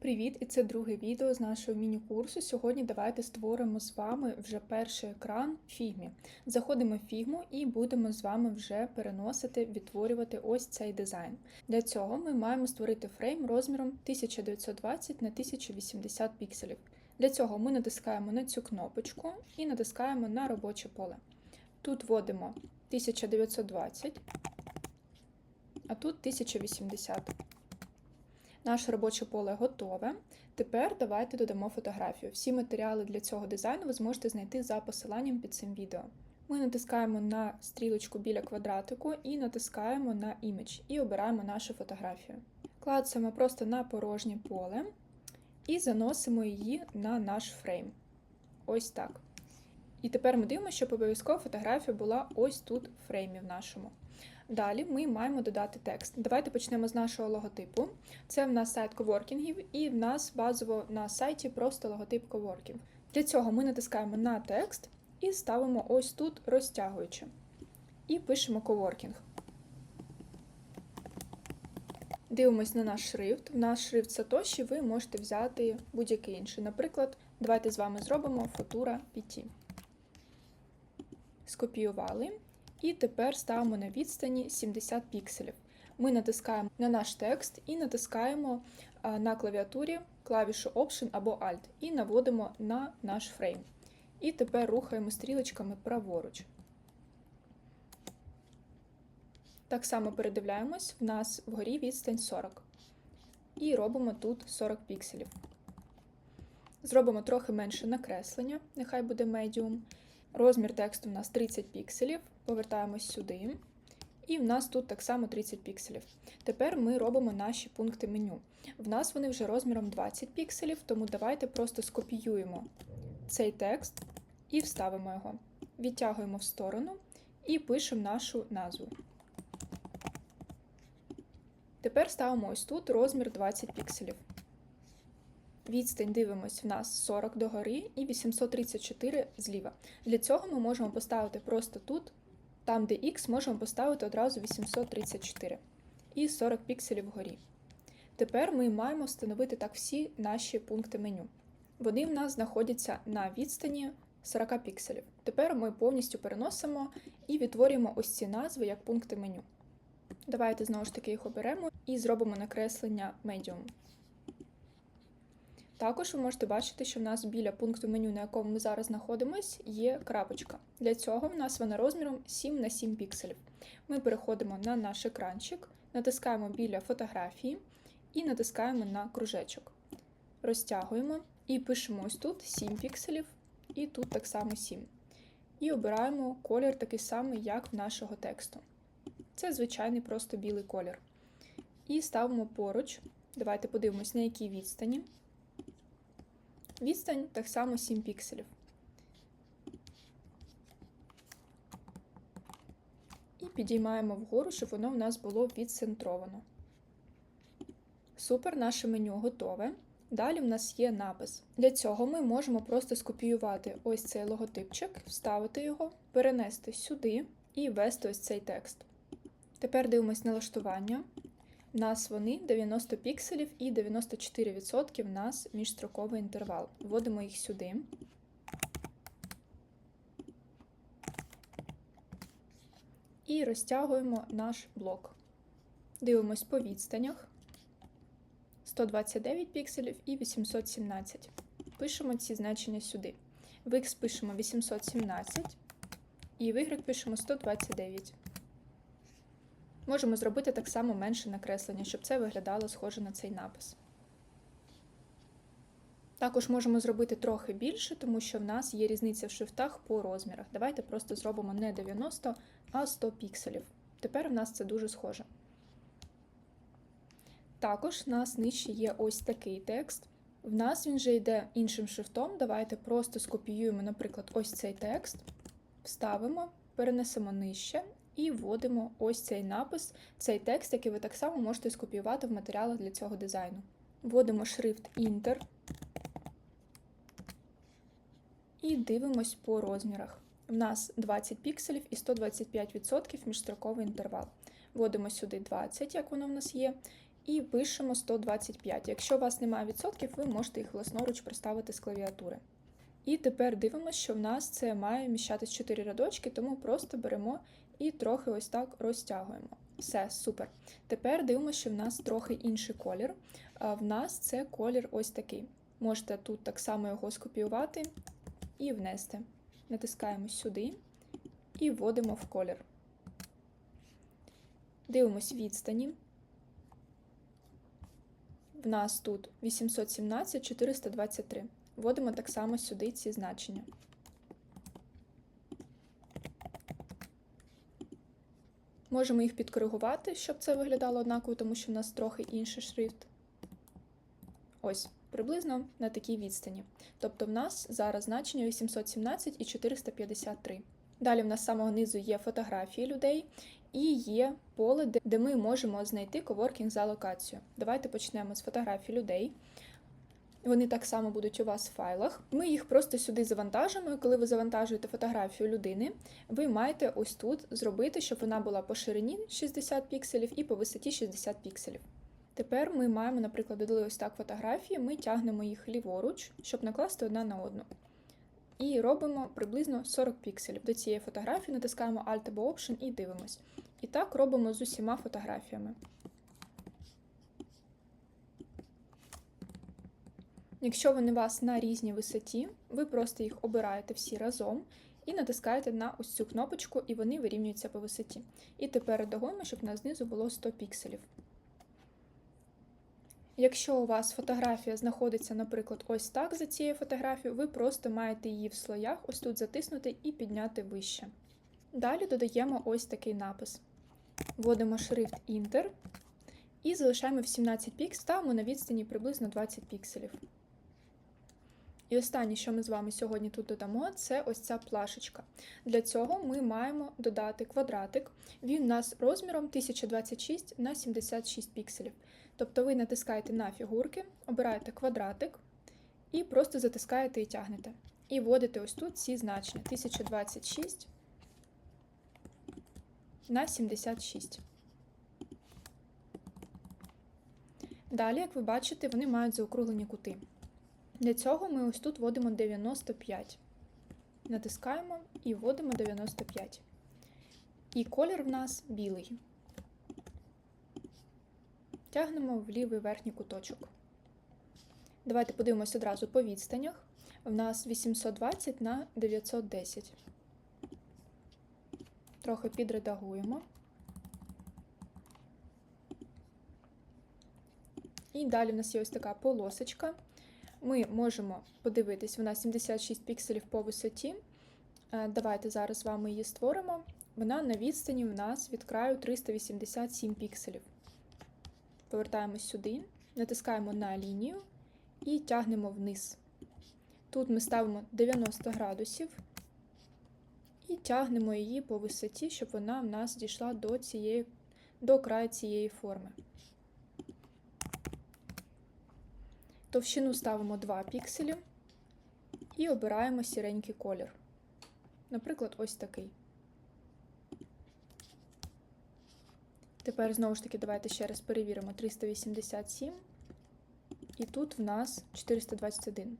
Привіт! І це друге відео з нашого міні-курсу. Сьогодні давайте створимо з вами вже перший екран в фігмі. Заходимо в фігму і будемо з вами вже переносити, відтворювати ось цей дизайн. Для цього ми маємо створити фрейм розміром 1920 на 1080 пікселів. Для цього ми натискаємо на цю кнопочку і натискаємо на робоче поле. Тут вводимо 1920, а тут 1080. Наше робоче поле готове. Тепер давайте додамо фотографію. Всі матеріали для цього дизайну ви зможете знайти за посиланням під цим відео. Ми натискаємо на стрілочку біля квадратику і натискаємо на Image і обираємо нашу фотографію. Клацаємо просто на порожнє поле і заносимо її на наш фрейм. Ось так. І тепер ми дивимося, щоб обов'язково фотографія була ось тут в фреймі в нашому. Далі ми маємо додати текст. Давайте почнемо з нашого логотипу. Це в нас сайт коворкінгів, і в нас базово на сайті просто логотип коворкінг. Для цього ми натискаємо на текст і ставимо ось тут розтягуючи. І пишемо коворкінг. Дивимось на наш шрифт. В наш шрифт Satoshi ви можете взяти будь-який інший. Наприклад, давайте з вами зробимо Futura PT. Скопіювали. І тепер ставимо на відстані 70 пікселів. Ми натискаємо на наш текст і натискаємо на клавіатурі клавішу Option або Alt і наводимо на наш фрейм. І тепер рухаємо стрілочками праворуч. Так само передивляємось, в нас вгорі відстань 40. І робимо тут 40 пікселів. Зробимо трохи менше накреслення, нехай буде medium. Розмір тексту у нас 30 пікселів. Повертаємось сюди. І в нас тут так само 30 пікселів. Тепер ми робимо наші пункти меню. В нас вони вже розміром 20 пікселів, тому давайте просто скопіюємо цей текст і вставимо його. Відтягуємо в сторону і пишемо нашу назву. Тепер ставимо ось тут розмір 20 пікселів. Відстань дивимось в нас 40 догори і 834 зліва. Для цього ми можемо поставити просто тут, там, де X, можемо поставити одразу 834 і 40 пікселів вгорі. Тепер ми маємо встановити так всі наші пункти меню. Вони в нас знаходяться на відстані 40 пікселів. Тепер ми повністю переносимо і відтворюємо ось ці назви як пункти меню. Давайте знову ж таки їх оберемо і зробимо накреслення Medium. Також ви можете бачити, що в нас біля пункту меню, на якому ми зараз знаходимося, є крапочка. Для цього в нас вона розміром 7 на 7 пікселів. Ми переходимо на наш екранчик, натискаємо біля фотографії і натискаємо на кружечок. Розтягуємо і пишемо ось тут 7 пікселів, і тут так само 7. І обираємо колір такий самий, як в нашого тексту. Це звичайний просто білий колір. І ставимо поруч. Давайте подивимось, на якій відстані. Відстань так само 7 пікселів. І підіймаємо вгору, щоб воно в нас було відцентровано. Супер, наше меню готове. Далі в нас є напис. Для цього ми можемо просто скопіювати ось цей логотипчик, вставити його, перенести сюди і ввести ось цей текст. Тепер дивимось налаштування. Нас вони 90 пікселів і 94% в нас міжстроковий інтервал. Вводимо їх сюди. І розтягуємо наш блок. Дивимось по відстанях. 129 пікселів і 817. Пишемо ці значення сюди. В X пишемо 817 і в Y пишемо 129. Можемо зробити так само менше накреслення, щоб це виглядало схоже на цей напис. Також можемо зробити трохи більше, тому що в нас є різниця в шрифтах по розмірах. Давайте просто зробимо не 90, а 100 пікселів. Тепер в нас це дуже схоже. Також в нас нижче є ось такий текст. В нас він вже йде іншим шрифтом. Давайте просто скопіюємо, наприклад, ось цей текст, вставимо, перенесемо нижче і вводимо ось цей напис, цей текст, який ви так само можете скопіювати в матеріалах для цього дизайну. Вводимо шрифт Інтер і дивимось по розмірах. У нас 20 пікселів і 125% міжстроковий інтервал. Вводимо сюди 20, як воно в нас є, і пишемо 125. Якщо у вас немає відсотків, ви можете їх власноруч проставити з клавіатури. І тепер дивимося, що в нас це має вміщатись 4 рядочки, тому просто беремо і трохи ось так розтягуємо. Все, супер. Тепер дивимося, що в нас трохи інший колір. В нас це колір ось такий. Можете тут так само його скопіювати і внести. Натискаємо сюди і вводимо в колір. Дивимось відстані. В нас тут 817 423. Вводимо так само сюди ці значення. Можемо їх підкоригувати, щоб це виглядало однаково, тому що в нас трохи інший шрифт. Ось, приблизно на такій відстані. Тобто в нас зараз значення 817 і 453. Далі в нас з самого низу є фотографії людей і є поле, де ми можемо знайти коворкінг за локацією. Давайте почнемо з фотографій людей. Вони так само будуть у вас в файлах. Ми їх просто сюди завантажимо. і Коли ви завантажуєте фотографію людини, ви маєте ось тут зробити, щоб вона була по ширині 60 пікселів і по висоті 60 пікселів. Тепер ми маємо, наприклад, додали ось так фотографії, ми тягнемо їх ліворуч, щоб накласти одна на одну. І робимо приблизно 40 пікселів. До цієї фотографії натискаємо Alt або Option і дивимось. І так робимо з усіма фотографіями. Якщо вони у вас на різній висоті, ви просто їх обираєте всі разом і натискаєте на ось цю кнопочку, і вони вирівнюються по висоті. І тепер редагуємо, щоб на знизу було 100 пікселів. Якщо у вас фотографія знаходиться, наприклад, ось так за цією фотографією, ви просто маєте її в слоях, ось тут затиснути і підняти вище. Далі додаємо ось такий напис. Вводимо шрифт Інтер і залишаємо в 17 пікс, ставимо на відстані приблизно 20 пікселів. І останнє, що ми з вами сьогодні тут додамо, це ось ця плашечка. Для цього ми маємо додати квадратик. Він у нас розміром 1026 на 76 пікселів. Тобто ви натискаєте на фігурки, обираєте квадратик і просто затискаєте і тягнете. І вводите ось тут ці значення 1026 на 76. Далі, як ви бачите, вони мають заокруглені кути. Для цього ми ось тут вводимо 95. Натискаємо і вводимо 95. І колір в нас білий. Тягнемо в лівий верхній куточок. Давайте подивимося одразу по відстанях. В нас 820 на 910. Трохи підредагуємо. І далі в нас є ось така полосочка. Ми можемо подивитись, вона 76 пікселів по висоті. Е, давайте зараз з вами її створимо. Вона на відстані в нас від краю 387 пікселів. Повертаємось сюди, натискаємо на лінію і тягнемо вниз. Тут ми ставимо 90 градусів і тягнемо її по висоті, щоб вона в нас дійшла до, цієї, до краю цієї форми. Товщину ставимо 2 пікселі і обираємо сіренький колір. Наприклад, ось такий. Тепер, знову ж таки, давайте ще раз перевіримо 387. І тут в нас 421.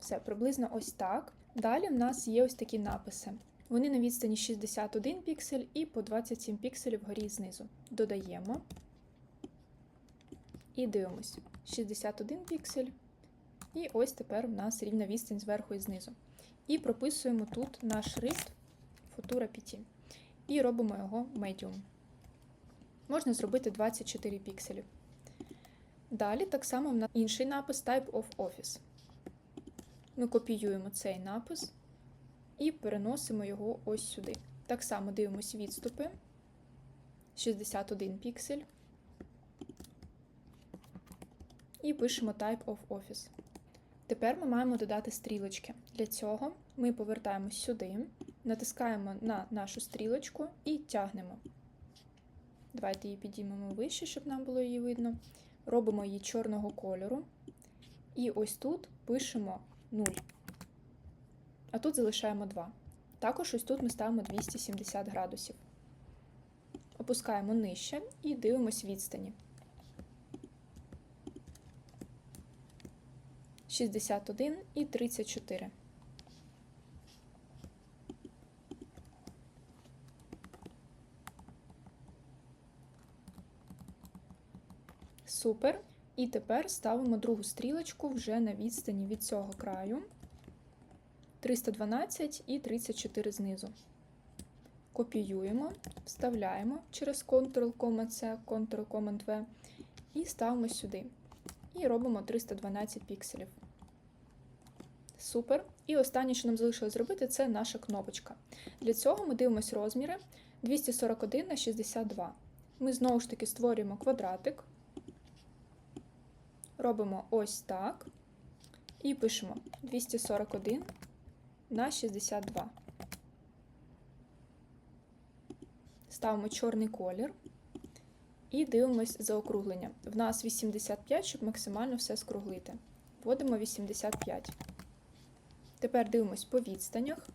Все, приблизно ось так. Далі в нас є ось такі написи. Вони на відстані 61 піксель і по 27 пікселів вгорі і знизу. Додаємо і дивимось. 61 піксель. І ось тепер у нас рівна відстань зверху і знизу. І прописуємо тут наш шрифт Futura PT. І робимо його Medium. Можна зробити 24 пікселі. Далі так само на інший напис Type of Office. Ми копіюємо цей напис і переносимо його ось сюди. Так само дивимося відступи. 61 піксель. І пишемо Type of Office. Тепер ми маємо додати стрілочки. Для цього ми повертаємось сюди, натискаємо на нашу стрілочку і тягнемо. Давайте її підіймемо вище, щоб нам було її видно. Робимо її чорного кольору. І ось тут пишемо 0. А тут залишаємо 2. Також ось тут ми ставимо 270 градусів. опускаємо нижче і дивимось відстані. 61 і 34. Супер. І тепер ставимо другу стрілочку вже на відстані від цього краю. 312 і 34 знизу. Копіюємо, вставляємо через Ctrl-C, Ctrl-V і ставимо сюди. І робимо 312 пікселів. Супер. І останнє, що нам залишилось зробити, це наша кнопочка. Для цього ми дивимося розміри 241 на 62. Ми знову ж таки створюємо квадратик, робимо ось так і пишемо 241 на 62. Ставимо чорний колір і дивимось за округлення. В нас 85, щоб максимально все скруглити. Вводимо 85. Тепер дивимось по відстанях,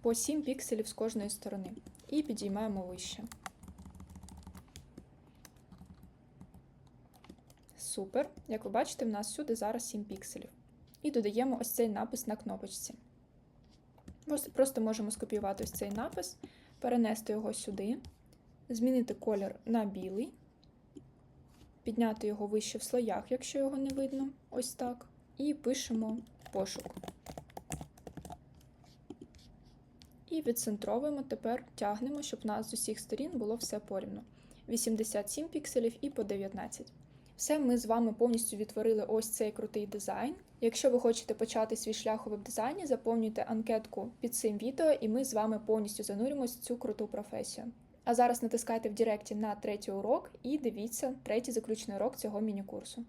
по 7 пікселів з кожної сторони. І підіймаємо вище. Супер. Як ви бачите, в нас сюди зараз 7 пікселів. І додаємо ось цей напис на кнопочці. Просто можемо скопіювати ось цей напис, перенести його сюди, змінити колір на білий, підняти його вище в слоях, якщо його не видно, ось так. І пишемо пошук. І відцентровуємо, тепер тягнемо, щоб у нас з усіх сторін було все порівно. 87 пікселів і по 19. Все, ми з вами повністю відтворили ось цей крутий дизайн. Якщо ви хочете почати свій шлях у веб-дизайні, заповнюйте анкетку під цим відео, і ми з вами повністю зануримось в цю круту професію. А зараз натискайте в Директі на третій урок і дивіться третій заключний урок цього міні-курсу.